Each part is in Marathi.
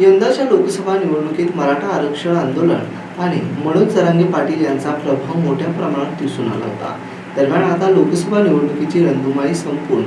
यंदाच्या लोकसभा निवडणुकीत मराठा आरक्षण आंदोलन आणि मनोज जरांगे पाटील यांचा प्रभाव मोठ्या प्रमाणात दिसून आला होता. दरम्यान आता लोकसभा निवडणुकीची रणधुमाळी संपून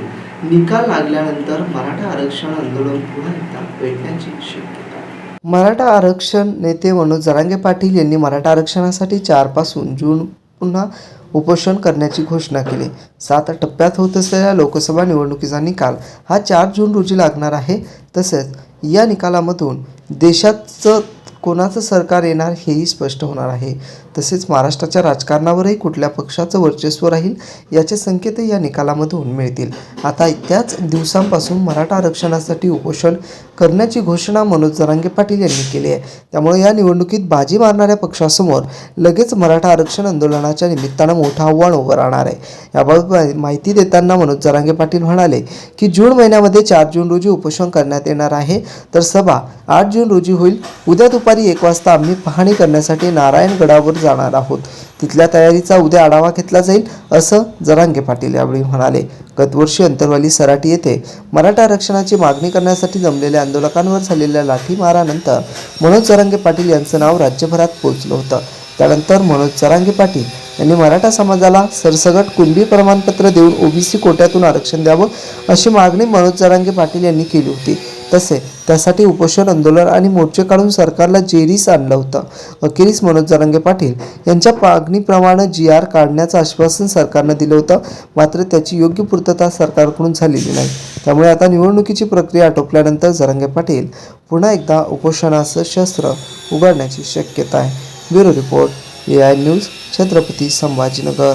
निकाल लागल्यानंतर मराठा आरक्षण आंदोलन पुन्हा एकदा पेटण्याची शक्यता. मराठा आरक्षण नेते मनोज जरांगे पाटील यांनी मराठा आरक्षणासाठी चारपासून जून पुन्हा उपोषण करण्याची घोषणा केली. सात टप्प्यात होत असलेल्या लोकसभा निवडणुकीचा निकाल हा चार जून रोजी लागणार आहे. तसेच या निकालामधून देशाचं कोणाचं सरकार येणार हेही स्पष्ट होणार आहे. तसेच महाराष्ट्राच्या राजकारणावरही कुठल्या पक्षाचं वर्चस्व राहील याचे संकेतही या निकालामधून मिळतील. आता त्याच दिवसांपासून मराठा आरक्षणासाठी उपोषण करण्याची घोषणा मनोज जरांगे पाटील यांनी केली आहे. त्यामुळे या निवडणुकीत बाजी मारणाऱ्या पक्षासमोर लगेच मराठा आरक्षण आंदोलनाच्या निमित्तानं मोठं आव्हान उभं राहणार आहे. याबाबत माहिती देताना मनोज जरांगे पाटील म्हणाले की जून महिन्यामध्ये चार जून रोजी उपोषण करण्यात येणार आहे तर सभा आठ जून रोजी होईल. उद्या दुपारी एक वाजता आम्ही पाहणी करण्यासाठी नारायणगडावर जाणार आहोत. तिथल्या तयारीचा उद्या आढावा घेतला जाईल असं जरांगे पाटील यावेळी म्हणाले. गतवर्षी अंतरवाली सराटी येथे मराठा आरक्षणाची मागणी करण्यासाठी जमलेल्या आंदोलकांवर झालेल्या लाठीमारानंतर मनोज जरांगे पाटील यांचं नाव राज्यभरात पोहोचलं होतं. त्यानंतर मनोज जरांगे पाटील यांनी मराठा समाजाला सरसगट कुणबी प्रमाणपत्र देऊन ओबीसी कोट्यातून आरक्षण द्यावं अशी मागणी मनोज जरांगे पाटील यांनी केली होती. तसे. त्यासाठी उपोषण आंदोलन आणि मोर्चे काढून सरकारला जेरीस आणलं होतं. अखेरीस मनोज जरांगे पाटील यांच्या मागणीप्रमाणे जी आर काढण्याचं आश्वासन सरकारनं दिलं होतं. मात्र त्याची योग्य पूर्तता सरकारकडून झालेली नाही. त्यामुळे आता निवडणुकीची प्रक्रिया आटोपल्यानंतर जरांगे पाटील पुन्हा एकदा उपोषणाचं शस्त्र उघडण्याची शक्यता आहे. Bureau report A I news Chhatrapati Sambhajinagar.